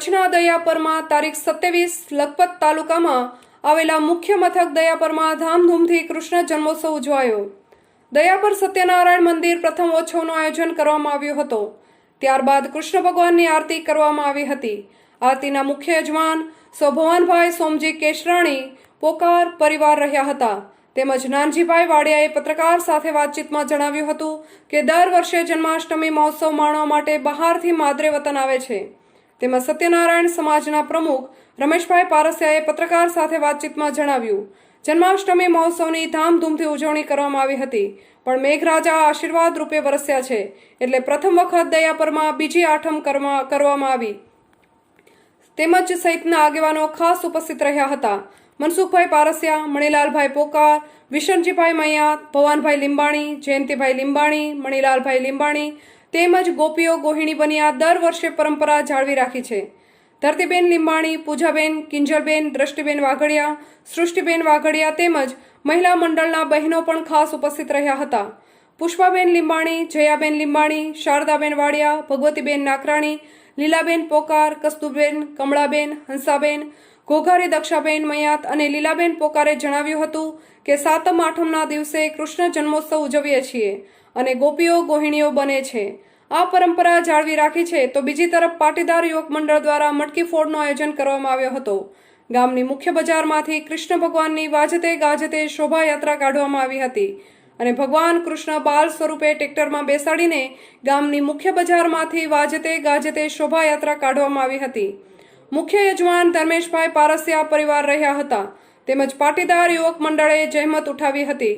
કચ્છના દયાપરમાં તારીખ સત્યાવીસ લખપત તાલુકામાં આવેલા મુખ્ય મથક દયાપરમાં ધામધૂમથી કૃષ્ણ જન્મોત્સવ ઉજવાયો. દયાપર સત્યનારાયણ મંદિર પ્રથમ ઉત્સવનું આયોજન કરવામાં આવ્યું હતું. ત્યારબાદ કૃષ્ણ ભગવાનની આરતી કરવામાં આવી હતી. આરતીના મુખ્ય યજમાન સ્વભવાનભાઈ સોમજી કેશરાણી પોકાર પરિવાર રહ્યા હતા. તેમજ નાનજીભાઈ વાડિયાએ પત્રકાર સાથે વાતચીતમાં જણાવ્યું હતું કે, દર વર્ષે જન્માષ્ટમી મહોત્સવ માણવા માટે બહારથી માદરે વતન આવે છે. તેમાં સત્યનારાયણ સમાજના પ્રમુખ રમેશભાઈ પારસિયાએ પત્રકાર સાથે વાતચીતમાં જણાવ્યું, જન્માષ્ટમી મહોત્સવની ધામધૂમથી ઉજવણી કરવામાં આવી હતી, પણ મેઘરાજા આશીર્વાદ રૂપે વરસ્યા છે, એટલે પ્રથમ વખત દયાપરમાં બીજી આઠમ કરવા- કરવામાં આવી. તેમજ સહિતના આગેવાનો ખાસ ઉપસ્થિત રહ્યા હતા. મનસુખભાઈ પારસિયા, મણિલાલભાઈ પોકાર, વિશનજીભાઈ મૈયા, ભવાનભાઈ લીંબાણી, જયંતિભાઈ લીંબાણી, મણિલાલભાઈ લીંબાણી તેમજ ગોપીઓ ગોહિણી બન્યા દર વર્ષે પરંપરા જાળવી રાખી છે. ધરતીબેન લીંબાણી, પૂજાબેન, કિંજલબેન, દ્રષ્ટિબેન વાઘડિયા, સૃષ્ટિબેન વાઘડિયા તેમજ મહિલા મંડળના બહેનો પણ ખાસ ઉપસ્થિત રહ્યા હતા. પુષ્પાબેન લીંબાણી, જયાબેન લીંબાણી, શારદાબેન વાડિયા, ભગવતીબેન નાકરાણી લીલાબેન પોકાર, કસ્તુબેન, કમળાબેન, હંસાબેન, ઘોઘારી દક્ષાબેન, મયાત અને લીલાબેન પોકારે જણાવ્યું હતું કે સાતમ આઠમના દિવસે કૃષ્ણ જન્મોત્સવ ઉજવીએ છીએ અને ગોપીઓ, ગોહિણીઓ બને છે. આ પરંપરા જાળવી રાખી છે તો બીજી તરફ પાટીદાર યુવક મંડળ દ્વારા મટકી ફોડનું આયોજન કરવામાં આવ્યો હતો. ગામની મુખ્ય બજારમાંથી કૃષ્ણ ભગવાનની વાજતે ગાજતે શોભાયાત્રા કાઢવામાં આવી હતી. અને ભગવાન કૃષ્ણ બાલ સ્વરૂપે ટ્રેક્ટરમાં બેસાડીને ગામની મુખ્ય બજારમાંથી વાજતે ગાજતે શોભાયાત્રા કાઢવામાં આવી હતી. મુખ્ય યજમાન ધર્મેશભાઈ પારસિયા પરિવાર રહ્યા હતા. તેમજ પાટીદાર યુવક મંડળે જહેમત ઉઠાવી હતી.